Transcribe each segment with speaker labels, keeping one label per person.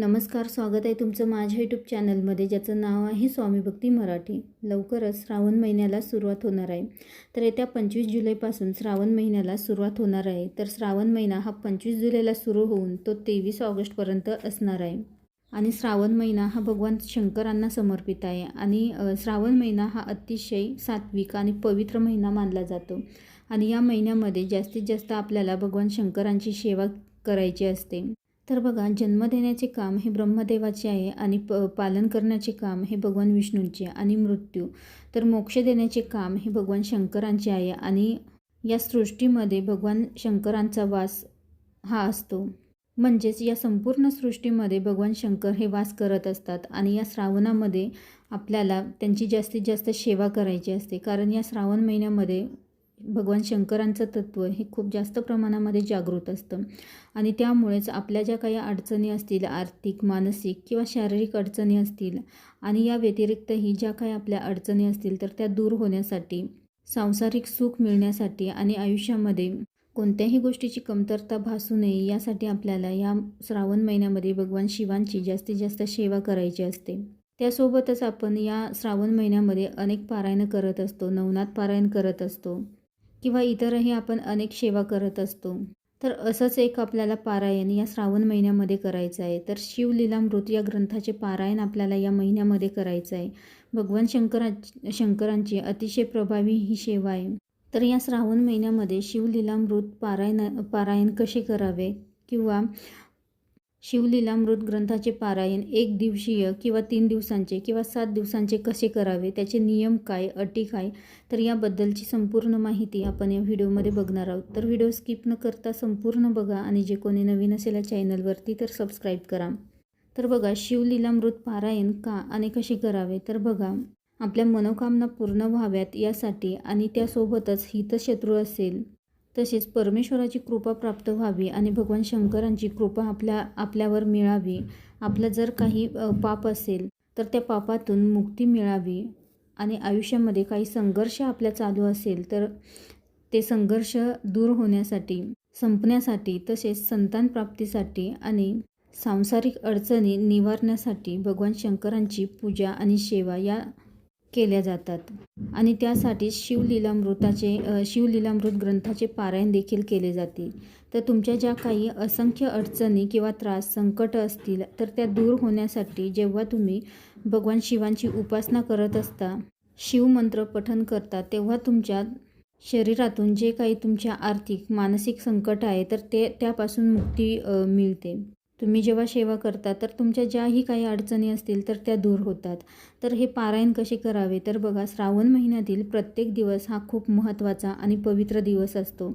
Speaker 1: नमस्कार स्वागत आहे तुमचं माझ्या यूट्यूब चॅनलमध्ये ज्याचं नाव आहे स्वामी भक्ती मराठी. लवकरच श्रावण महिन्याला सुरुवात होणार आहे. तर येत्या पंचवीस जुलैपासून श्रावण महिन्याला सुरुवात होणार आहे. तर श्रावण महिना हा पंचवीस जुलैला सुरू होऊन तो तेवीस ऑगस्टपर्यंत असणार आहे. आणि श्रावण महिना हा भगवान शंकरांना समर्पित आहे. आणि श्रावण महिना हा अतिशय सात्विक आणि पवित्र महिना मानला जातो. आणि या महिन्यामध्ये जास्तीत जास्त आपल्याला भगवान शंकरांची सेवा करायची असते. तर बघा जन्म देण्याचे काम हे ब्रह्मदेवाचे आहे आणि प पालन करण्याचे काम हे भगवान विष्णूंचे आणि मृत्यू. तर मोक्ष देण्याचे काम हे भगवान शंकरांचे आहे आणि या सृष्टीमध्ये भगवान शंकरांचा वास हा असतो. म्हणजेच या संपूर्ण सृष्टीमध्ये भगवान शंकर हे वास करत असतात आणि या श्रावणामध्ये आपल्याला त्यांची जास्तीत जास्त सेवा करायची असते. कारण या श्रावण महिन्यामध्ये भगवान शंकरांचं तत्त्व हे खूप जास्त प्रमाणामध्ये जागृत असतं. आणि त्यामुळेच आपल्या ज्या काही अडचणी असतील आर्थिक मानसिक किंवा शारीरिक अडचणी असतील आणि या व्यतिरिक्तही ज्या काही आपल्या अडचणी असतील तर त्या दूर होण्यासाठी सांसारिक सुख मिळण्यासाठी आणि आयुष्यामध्ये कोणत्याही गोष्टीची कमतरता भासू नये यासाठी आपल्याला या श्रावण महिन्यामध्ये भगवान शिवांची जास्तीत जास्त सेवा करायची असते. त्यासोबतच आपण या श्रावण महिन्यामध्ये अनेक पारायणं करत असतो नवनाथ पारायण करत असतो. किंवा इतरही आपण अनेक सेवा करत असतो. तर असंच एक आपल्याला पारायण या श्रावण महिन्यामध्ये करायचं आहे. तर शिवलीलामृत या ग्रंथाचे पारायण आपल्याला या महिन्यामध्ये करायचं आहे. भगवान शंकरा शंकरांची अतिशय प्रभावी ही सेवा आहे. तर या श्रावण महिन्यामध्ये शिवलीलामृत पारायण पारायण कसे करावे? किंवा शिवलीलामृत ग्रंथाचे पारायण एक दिवसीय किंवा तीन दिवसांचे किंवा सात दिवसांचे कसे करावे त्याचे नियम काय अटी काय तर याबद्दलची संपूर्ण माहिती आपण या व्हिडिओमध्ये बघणार आहोत. तर व्हिडिओ स्किप न करता संपूर्ण बघा आणि जे कोणी नवीन असेल या चॅनलवरती तर सबस्क्राईब करा. तर बघा शिवलीलामृत पारायण का आणि कसे करावे तर बघा आपल्या मनोकामना पूर्ण व्हाव्यात यासाठी आणि त्यासोबतच हितशत्रू असेल. तसेच परमेश्वराची कृपा प्राप्त व्हावी आणि भगवान शंकरांची कृपा आपल्या आपल्यावर मिळावी. आपलं जर काही पाप असेल तर त्या पापातून मुक्ती मिळावी आणि आयुष्यामध्ये काही संघर्ष आपल्या चालू असेल तर ते संघर्ष दूर होण्यासाठी संपण्यासाठी तसेच संतान प्राप्तीसाठी आणि सांसारिक अडचणी निवारण्यासाठी भगवान शंकरांची पूजा आणि सेवा या केल्या जातात. आणि त्यासाठी शिवलीलामृताचे शिवलीलामृत ग्रंथाचे पारायण देखील केले जाते. तर तुमच्या ज्या काही असंख्य अडचणी किंवा त्रास संकट असतील तर त्या दूर होण्यासाठी जेव्हा तुम्ही भगवान शिवांची उपासना करत असता शिवमंत्र पठन करता तेव्हा तुमच्या शरीरातून जे काही तुमच्या आर्थिक मानसिक संकट आहे तर ते त्यापासून मुक्ती मिळते. तुम्ही जेव्हा सेवा करता तर तुमच्या ज्याही काही अडचणी असतील तर त्या दूर होतात. तर हे पारायण कसे करावे? तर बघा श्रावण महिन्यातील प्रत्येक दिवस हा खूप महत्त्वाचा आणि पवित्र दिवस असतो.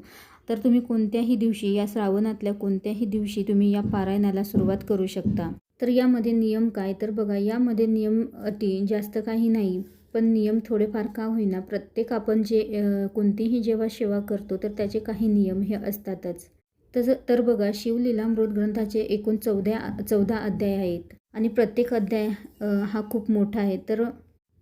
Speaker 1: तर तुम्ही कोणत्याही दिवशी या श्रावणातल्या कोणत्याही दिवशी तुम्ही या पारायणाला सुरुवात करू शकता. तर यामध्ये नियम काय? तर बघा यामध्ये नियम अटी जास्त काही नाही पण नियम थोडेफार का होईना? प्रत्येक आपण जे कोणतीही जेव्हा सेवा करतो तर त्याचे काही नियम हे असतातच. तसं तर बघा शिवलीलामृत ग्रंथाचे एकूण चौदा चौदा अध्याय आहेत. आणि प्रत्येक अध्याय हा खूप मोठा आहे. तर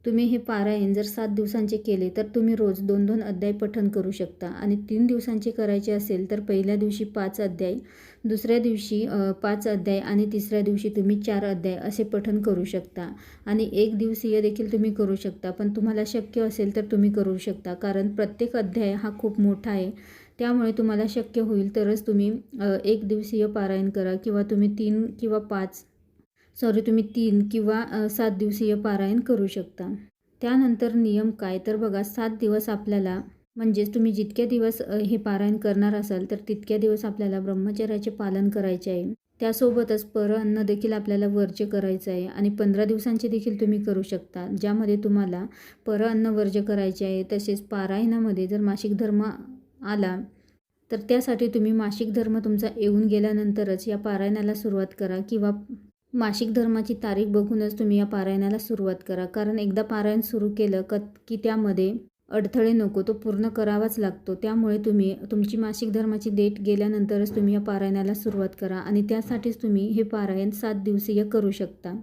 Speaker 1: तुम्ही हे पारायण जर सात दिवसांचे केले तर तुम्ही रोज दोन दोन अध्याय पठन करू शकता. आणि तीन दिवसांचे करायचे असेल तर पहिल्या दिवशी पाच अध्याय दुसऱ्या दिवशी पाच अध्याय आणि तिसऱ्या दिवशी तुम्ही चार अध्याय असे पठन करू शकता. आणि एक दिवसीय देखील तुम्ही करू शकता पण तुम्हाला शक्य असेल तर तुम्ही करू शकता कारण प्रत्येक अध्याय हा खूप मोठा आहे. त्यामुळे तुम्हाला शक्य होईल तरच तुम्ही एक दिवसीय पारायण करा किंवा तुम्ही तीन किंवा पाच सॉरी तुम्ही तीन किंवा सात दिवसीय पारायण करू शकता. त्यानंतर नियम काय? तर बघा सात दिवस आपल्याला म्हणजेच तुम्ही जितक्या दिवस हे पारायण करणार असाल तर तितक्या दिवस आपल्याला ब्रह्मचर्याचे पालन करायचे आहे. त्यासोबतच पर अन्न देखील आपल्याला वर्ज्य करायचं आहे आणि पंधरा दिवसांचे देखील तुम्ही करू शकता ज्यामध्ये तुम्हाला पर अन्न वर्ज्य करायचे आहे. तसेच पारायणामध्ये जर मासिक धर्म आला तर त्यासाठी तुम्ही मासिक धर्म तुमचा येऊन गेल्यानंतरच या पारायणाला सुरुवात करा किंवा मासिक धर्माची तारीख बघूनच तुम्ही या पारायणाला सुरुवात करा. कारण एकदा पारायण सुरू केलं क की त्यामध्ये अडथळे नको तो पूर्ण करावाच लागतो. त्यामुळे तुम्ही तुमची मासिक धर्माची डेट गेल्यानंतरच तुम्ही या पारायणाला सुरुवात करा आणि त्यासाठीच तुम्ही हे पारायण सात दिवसीय करू शकता.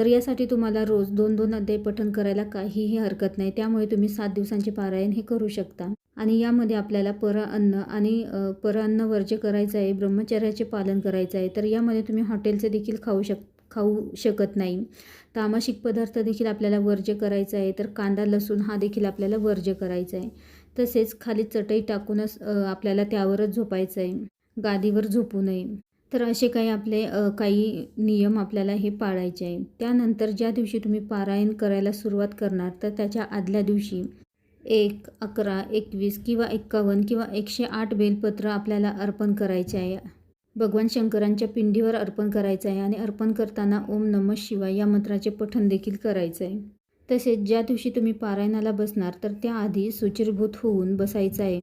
Speaker 1: तर यासाठी तुम्हाला रोज दोन दोन अध्याय पठण करायला काहीही हरकत नाही. त्यामुळे तुम्ही सात दिवसांचे पारायण हे करू शकता. आणि यामध्ये आपल्याला पर अन्न आणि अ, पर अन्न वर्ज्य करायचं आहे ब्रह्मचर्याचे पालन करायचं आहे. तर यामध्ये तुम्ही हॉटेलचे देखील खाऊ शक खाऊ शकत नाही. तामाशिक पदार्थ देखील आपल्याला वर्ज्य करायचा आहे. तर कांदा लसूण हा देखील आपल्याला वर्ज्य करायचा आहे. तसेच खाली चटई टाकूनच आपल्याला त्यावरच झोपायचं आहे. गादीवर झोपू नये. तर असे काही आपले काही नियम आपल्याला हे पाळायचे आहे त्यानंतर ज्या दिवशी तुम्ही पारायण करायला सुरुवात करणार तर त्याच्या आदल्या दिवशी एक अकरा एकवीस किंवा एक्कावन्न किंवा एकशे आठ बेलपत्र आपल्याला अर्पण करायचे आहे. भगवान शंकरांच्या पिंडीवर अर्पण करायचं आहे आणि अर्पण करताना ओम नमः शिवाय या मंत्राचे पठण देखील करायचं आहे. तसेच ज्या दिवशी तुम्ही पारायणाला बसणार तर त्याआधी सुचिरभूत होऊन बसायचं आहे.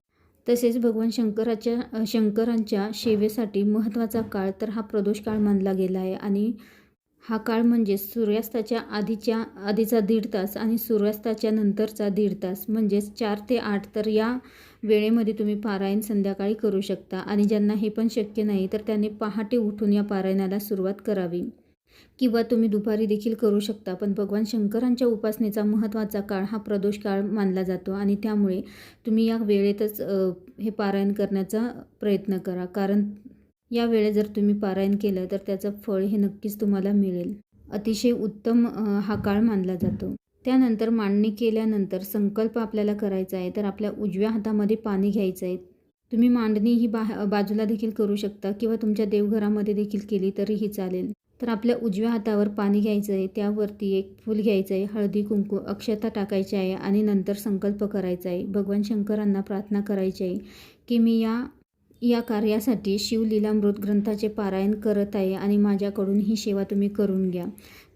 Speaker 1: तसेच भगवान शंकराच्या शंकरांच्या सेवेसाठी महत्त्वाचा काळ तर हा प्रदोष काळ मानला गेला आहे. आणि हा काळ म्हणजे सूर्यास्ताच्या आधीच्या आधीचा दीड तास आणि सूर्यास्ताच्या नंतरचा दीड तास. म्हणजेच चार ते आठ तर या वेळेमध्ये तुम्ही पारायण संध्याकाळी करू शकता. आणि ज्यांना हे पण शक्य नाही तर त्यांनी पहाटे उठून या पारायणाला सुरुवात करावी. किंवा तुम्ही दुपारी देखील करू शकता पण भगवान शंकरांच्या उपासनेचा महत्त्वाचा काळ हा प्रदोष काळ मानला जातो आणि त्यामुळे तुम्ही या वेळेतच हे पारायण करण्याचा प्रयत्न करा. कारण या वेळेत जर तुम्ही पारायण केलं तर त्याचं फळ हे नक्कीच तुम्हाला मिळेल. अतिशय उत्तम हा काळ मानला जातो. त्यानंतर मांडणी केल्यानंतर संकल्प आपल्याला करायचा आहे तर आपल्या उजव्या हातामध्ये पाणी घ्यायचं आहे. तुम्ही मांडणी ही बा बाजूला देखील करू शकता किंवा तुमच्या देवघरामध्ये देखील केली तरीही चालेल. तर आपल्या उजव्या हातावर पाणी घ्यायचं आहे त्यावरती एक फूल घ्यायचं आहे हळदी कुंकू अक्षता टाकायची आहे आणि नंतर संकल्प करायचा आहे. भगवान शंकरांना प्रार्थना करायची आहे की मी या या कार्यासाठी शिवलीलामृत ग्रंथाचे पारायण करत आहे आणि माझ्याकडून ही सेवा तुम्ही करून घ्या.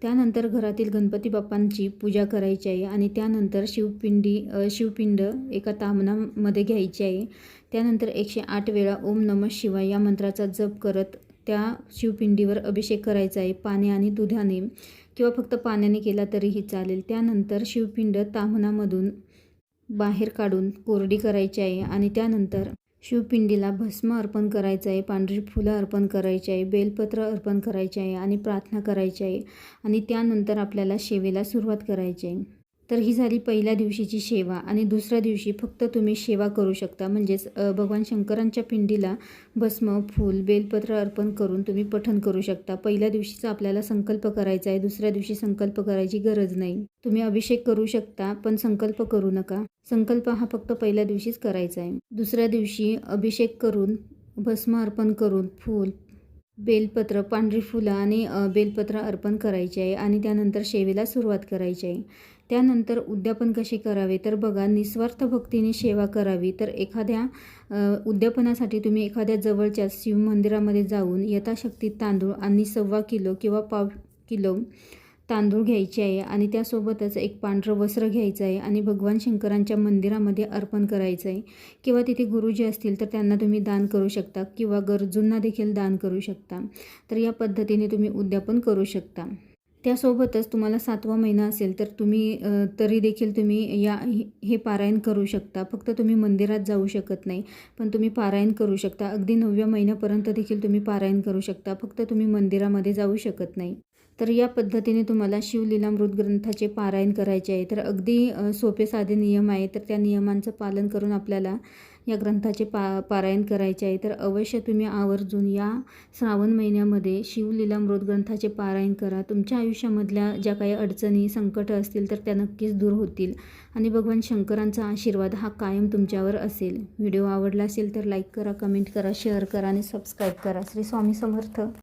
Speaker 1: त्यानंतर घरातील गणपती बाप्पांची पूजा करायची आहे आणि त्यानंतर शिवपिंडी शिवपिंड एका तामनामध्ये घ्यायची आहे. त्यानंतर एकशे आठ वेळा ओम नमः शिवाय या मंत्राचा जप करत त्या शिवपिंडीवर अभिषेक करायचा आहे पाणी आणि दुधाने. किंवा फक्त पाण्याने केला तरीही चालेल. त्यानंतर शिवपिंड ताम्हणामधून बाहेर काढून कोरडी करायची आहे आणि त्यानंतर शिवपिंडीला भस्म अर्पण करायचं आहे पांढरी फुलं अर्पण करायची आहे बेलपत्र अर्पण करायचे आहे आणि प्रार्थना करायची आहे. आणि त्यानंतर आपल्याला शेवेला सुरुवात करायची आहे. तर ही झाली पहिल्या दिवशीची सेवा आणि दुसऱ्या दिवशी फक्त तुम्ही सेवा करू शकता. म्हणजेच भगवान शंकरांच्या पिंडीला भस्म फूल बेलपत्र अर्पण करून तुम्ही पठण करू शकता. पहिल्या दिवशीचा आपल्याला संकल्प करायचा आहे दुसऱ्या दिवशी संकल्प करायची गरज नाही. तुम्ही अभिषेक करू शकता पण संकल्प करू नका. संकल्प हा फक्त पहिल्या दिवशीच करायचा आहे. दुसऱ्या दिवशी अभिषेक करून भस्म अर्पण करून फूल बेलपत्र पांढरी फुलं आणि बेलपत्र अर्पण करायचे आहे आणि त्यानंतर सेवेला सुरुवात करायची आहे. त्यानंतर उद्यापन कसे करावे? तर बघा निस्वार्थ भक्तीने सेवा करावी. तर एखाद्या उद्यापनासाठी तुम्ही एखाद्या जवळच्या शिवमंदिरामध्ये जाऊन यथाशक्ती तांदूळ आणि सव्वा किलो किंवा पाव किलो तांदूळ घ्यायचे आहे आणि त्यासोबतच एक पांढरं वस्त्र घ्यायचं आहे आणि भगवान शंकरांच्या मंदिरामध्ये अर्पण करायचं आहे. किंवा तिथे गुरुजी असतील तर त्यांना तुम्ही दान करू शकता किंवा गरजूंना देखील दान करू शकता. तर या पद्धतीने तुम्ही उद्यापन करू शकता. त्यासोबतच तुम्हाला सातवा महिना असेल तर तुम्ही तरी देखील तुम्ही या हे- हे पारायण करू शकता. फक्त तुम्ही मंदिरात जाऊ शकत नाही पण तुम्ही पारायण करू शकता. अगदी नवव्या महिन्यापर्यंत देखील तुम्ही पारायण करू शकता. फक्त तुम्ही मंदिरामध्ये जाऊ शकत नाही. तर या पद्धतीने तुम्हाला शिवलीलामृत ग्रंथाचे पारायण करायचे आहे. तर अगदी सोपे साधे नियम आहे. तर त्या नियमांचं पालन करून आपल्याला या ग्रंथाचे पा पारायण करायचे आहे. तर अवश्य तुम्ही आवर्जून या श्रावण महिन्यामध्ये शिवलीलामृत ग्रंथाचे पारायण करा. तुमच्या आयुष्यामधल्या ज्या काही अडचणी संकट असतील तर त्या नक्कीच दूर होतील. आणि भगवान शंकरांचा आशीर्वाद हा कायम तुमच्यावर असेल. व्हिडिओ आवडला असेल तर लाईक करा कमेंट करा शेअर करा आणि सबस्क्राईब करा. श्री स्वामी समर्थ.